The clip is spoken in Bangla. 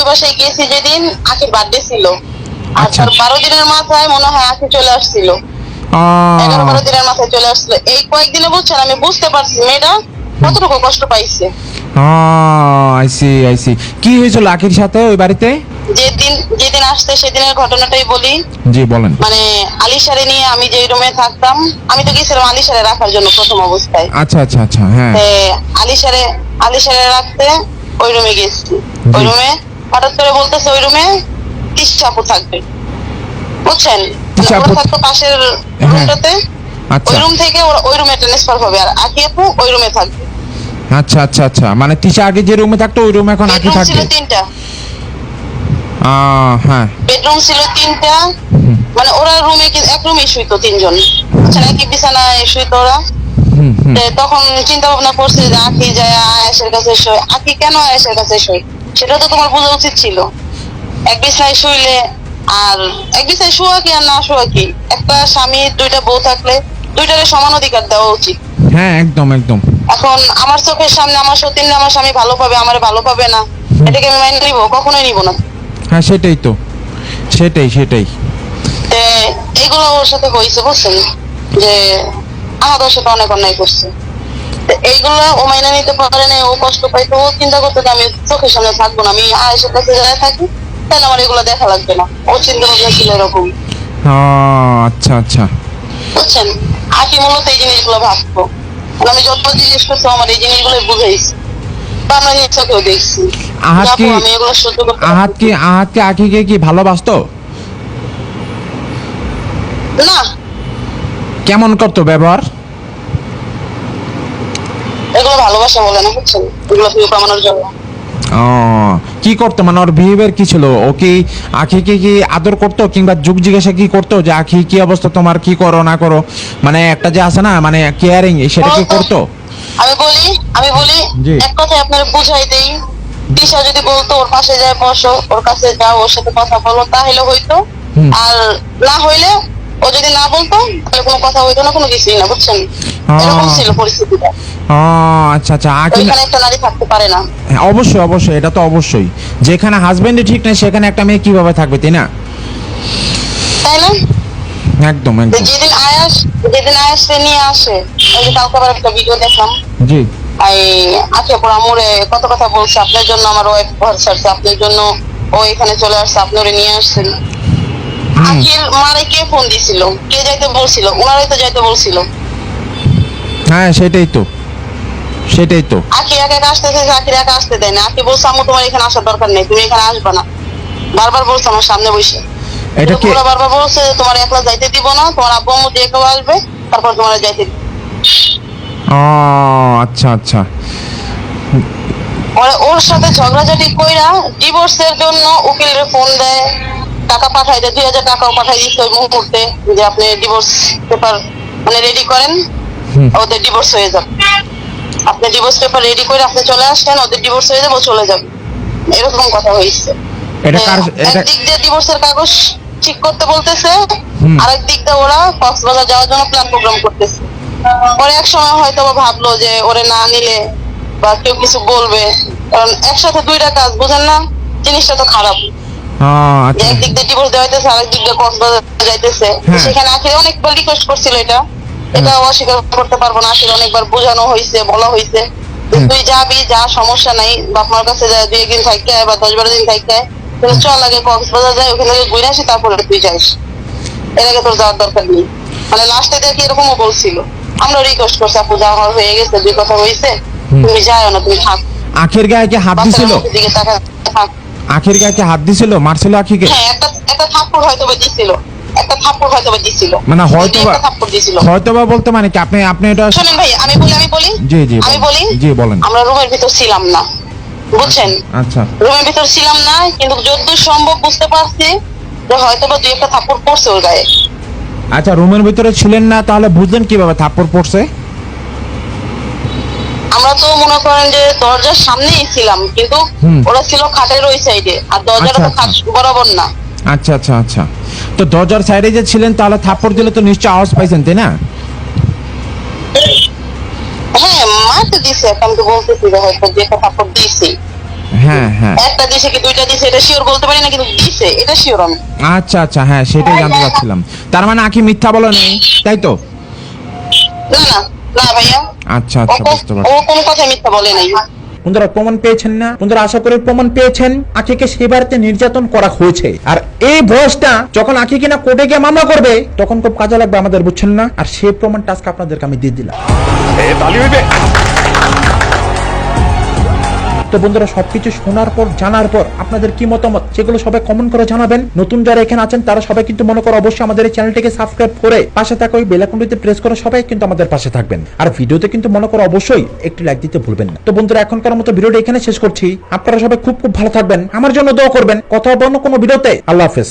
ওই বাসায় গিয়েছি যেদিন আখির বার্থডে ছিল। আর আচ্ছা। তার বারো দিনের মাথায় মনে হয় আখি চলে আসছিল। এগারো বারো দিনের মাথায় চলে আসছিল। এই কয়েকদিনে বুঝছেন আমি বুঝতে পারছি মেয়েটা কতটুকু কষ্ট পাইছে। আইসি আইসি কি হয়েছিল সাথে ওই বাড়িতে? যেদিন যেদিন আসছে সেদিনের ঘটনাটাই বলি। জি বলেন। মানে আলিশারে নিয়ে আমি যে রুমে থাকতাম আমি তো গেছিলাম আলিশারে রাখার জন্য প্রথম অবস্থায়। আচ্ছা আচ্ছা আচ্ছা হ্যাঁ। আলিশারে আলিশারে রাখতে ওই রুমে গেছি। ওই রুমে হঠাৎ করে বলতেছে ওই রুমে তিস চাপু থাকবে। বুঝছেন? ওরা থাকতো পাশের হ্যাঁ। রুমটাতে আচ্ছা। ওই রুম থেকে ওই রুমে ট্রান্সফার হবে। আর আকি আপু ওই রুমে থাকবে। আচ্ছা আচ্ছা আচ্ছা। মানে তিশা আগে যে রুমে থাকতো ওই রুমে এখন আকি থাকবে? তিনটা। হ্যাঁ। বেডরুম ছিল তিনটা। মানে ওরা রুমে এক রুমে শুইতো তিনজন। বুঝছেন? একই বিছানায় শুইতো ওরা। তখন চিন্তা ভাবনা করছে যে আকি যায় আয়েশের কাছে শোয়। আকি কেন আয়েশের কাছে শোয়? সেটা তো তোমার বোঝা উচিত ছিল। এক বিছনায় শুইলে আর এক বিছনায় শোয়া কি আর না শোয়া কি? একটা স্বামী দুইটা বউ থাকলে দুইটারে সমান অধিকার দেওয়া উচিত। হ্যাঁ একদম একদম। এখন আমার চোখের সামনে আমার সতীন আমার স্বামী ভালো পাবে আমার ভালো পাবে না এটাকে আমি মাইন্ড নিব? কখনোই নিব না। হ্যাঁ সেটাই তো। সেটাই সেটাই। এইগুলো ওর সাথে হয়েছে বুঝছেন? যে আমাদের সাথে অনেক অন্যায় করছে। এইগুলো ও মাইনে নিতে পারে না ও কষ্ট পাইতো ও চিন্তা করতে আমি চোখের সামনে থাকব না। আমি কাছে যারা থাকি তাহলে আমার এগুলো দেখা লাগবে না? ও চিন্তা ভাবনা ছিল এরকম। আচ্ছা আচ্ছা। বুঝছেন? আকি মূলত এই জিনিসগুলো ভাবতো। আমি যত জিজ্ঞেস আমার এই জিনিসগুলো বুঝাইছি। আহাত আহাত কি ভালোবাসতো? না। কেমন করতো ব্যবহার? এগুলো ভালোবাসা বলে না বুঝছেন এগুলো তুমি কমানোর জন্য। ও, কি করতো? মানে ওর বিহেভিয়ার কি ছিল? ও কি আখিকে কি আদর করতো কিংবা যুগ জিজ্ঞাসা কি করতো যে আখি কি অবস্থা? তোমার কি করো না করো? মানে একটা যে আছে না মানে কেয়ারিং সেটা কি করতো? আমি বলি আমি বলি এক কথায় আপনার বুঝাই দেই। দিশা যদি বলতো ওর পাশে যায় বসো ওর কাছে যাও ওর সাথে কথা বলো তাহলে হইতো। আর না হইলে ও যদি না বলতো তাহলে কোনো কথা হইতো না কোনো কিছুই না বুঝছেন? এরকম ছিল পরিস্থিতিটা। আচ্ছা আচ্ছা ওইখানে একটা নারী থাকতে পারে না। হ্যাঁ, অবশ্যই অবশ্যই এটা তো অবশ্যই। যেখানে হাজবেন্ডই ঠিক নেই সেখানে একটা মেয়ে কীভাবে থাকবে তাই না? তাই না? একদম একদম। যেদিন আয়াস যেদিন আয়াসকে নিয়ে আসে ওই যে কালকে আবার একটা ভিডিও দেখলাম। জি। এই আখে পড়া মোড়ে কত কথা বলছে আপনার জন্য আমার ওয়াইফ ঘর ছাড়ছে আপনার জন্য ও এখানে চলে আসছে আপনি ওরে নিয়ে আসছেন। আখির মারে কে ফোন দিছিল? কে যাইতে বলছিল? ওনারাই তো যাইতে বলছিল। হ্যাঁ সেটাই তো। সেটাই তো। আখি একা একা আসতেছে আখির একা আসতে দেয় না। আখি বলছে তোমার এখানে আসার দরকার নেই তুমি এখানে আসবে না। বারবার বলছে আমার সামনে বসে। এটা কি? বারবার বলছে তোমার একলা যাইতে দিব না তোমার আব্বু আম্মু যে কেউ আসবে তারপর তোমার যাইতে ও আচ্ছা আচ্ছা। ওর সাথে ঝগড়াঝাটি কইরা ডিভোর্সের জন্য উকিলের ফোন দেয়। টাকা পাঠাই দেয় দুই হাজার টাকাও পাঠাই দিচ্ছে ওই মুহূর্তে যে আপনি ডিভোর্স পেপার মানে রেডি করেন ওদের ডিভোর্স হয়ে যাবে। আপনি ডিভোর্স পেপার রেডি করে আপনি চলে আসেন ওদের ডিভোর্স হয়ে যাবে চলে যাবে। এরকম কথা হয়েছে। এটা কার এটা একদিক দিয়ে ডিভোর্সের কাগজ ঠিক করতে বলতেছে আরেক দিক দিয়ে ওরা কক্সবাজার যাওয়ার জন্য প্ল্যান প্রোগ্রাম করতেছে। পরে এক সময় হয়তো ভাবলো যে ওরে না নিলে বা কেউ কিছু বলবে কারণ একসাথে দুইটা কাজ বুঝেন না জিনিসটা তো খারাপ। আচ্ছা। একদিক দিয়ে ডিভোর্স দেওয়া হইতেছে আরেক দিক দিয়ে কক্সবাজার যাইতেছে। হ্যাঁ। সেখানে আখির অনেকবার রিকোয়েস্ট করছিল এটা। এটা অস্বীকার করতে পারব না আখির অনেকবার বোঝানো হয়েছে বলা হয়েছে তুই যাবি যা সমস্যা নাই বাপ মার কাছে যা দুই একদিন থাকতে বা দশ বারো দিন থাকতে হয়। চল আগে কক্সবাজার যাই ওখানে ঘুরে আসি তারপরে তুই যাইস এর আগে তোর যাওয়ার দরকার নেই। মানে লাস্টে দেখি এরকমও বলছিল আমরা রিকোয়েস্ট করছি আপু যা হওয়ার হয়ে গেছে দুই কথা হয়েছে তুমি যাও না তুমি থাক। আখের গায়ে কি হাত দিছিল? আখের গায়ে কি হাত দিছিল মারছিল আখিকে? হ্যাঁ একটা একটা থাপ্পড় হয়তো দিছিল। একটা থাপ্পড় হয়তো দিছিল। মানে হয়তো বা থাপ্পড় দিছিল। হয়তো বা বলতে মানে কি আপনি আপনি এটা শোনেন ভাই আমি বলি আমি বলি? জি জি আমি বলি? জি বলেন। আমরা রুমের ভিতর ছিলাম না। বুঝছেন? আচ্ছা রুমের ভিতর ছিলাম না কিন্তু যতদূর সম্ভব বুঝতে পারছি যে হয়তো বা দুই একটা থাপ্পড় পড়ছে ওর গায়ে। আচ্ছা রুমের ভিতরে ছিলেন না তাহলে বুঝলেন কীভাবে থাপ্পড় পড়ছে? আমরা তো মনে করেন যে দরজার সামনেই ছিলাম কিন্তু ওরা ছিল খাটের ওই সাইডে আর দরজাটা তো আচ্ছা, খাট আচ্ছা। বরাবর না। আচ্ছা আচ্ছা আচ্ছা। তো দরজার সাইডে যে ছিলেন তাহলে থাপ্পড় দিলে তো নিশ্চয় আওয়াজ পাইছেন তাই না? হ্যাঁ মারতে দিছে আমি তো বলতেছি যে হয়তো যে একটা থাপ্পড় দিয়েছি। হ্যাঁ হ্যাঁ। একটা দিছে কি দুইটা দিছে এটা শিওর বলতে পারি না কিন্তু দিছে এটা শিওর আমি। আচ্ছা আচ্ছা হ্যাঁ সেটাই জানতে চাচ্ছিলাম তার মানে আখি মিথ্যা বলো নেই তাই তো? না না। না ভাইয়া। আচ্ছা আচ্ছা বুঝতে ও পারছি কোনো কথা মিথ্যা বলে নাই। বন্ধুরা প্রমাণ পেয়েছেন না? বন্ধুরা আশা করি প্রমাণ পেয়েছেন। আখিকে সেই বাড়িতে নির্যাতন করা হয়েছে। আর এই বয়সটা যখন আখি কিনা কোর্টে গিয়ে মামলা করবে তখন খুব কাজে লাগবে আমাদের বুঝছেন না? আর সেই প্রমাণটা আজকে আপনাদেরকে আমি দিয়ে দিলাম। তো বন্ধুরা, সবকিছু শোনার পর, জানার পর আপনাদের কি মতামত? সেগুলো সবাই কমেন্ট করে জানাবেন। নতুন যারা এখানে আছেন, তারা সবাই কিন্তু মনে করো অবশ্যই আমাদের এই চ্যানেলটিকে সাবস্ক্রাইব করে পাশে থাকা ওই বেলাকুন্ডিতে প্রেস করে সবাই কিন্তু আমাদের পাশে থাকবেন। আর ভিডিওতে কিন্তু মনে করো অবশ্যই একটি লাইক দিতে ভুলবেন না। তো বন্ধুরা, এখনকার মতো ভিডিওটা এখানে শেষ করছি। আপনারা সবাই খুব খুব ভালো থাকবেন। আমার জন্য দোয়া করবেন। কথা হবে অন্য কোনো ভিডিওতে আল্লাহ হাফেজ.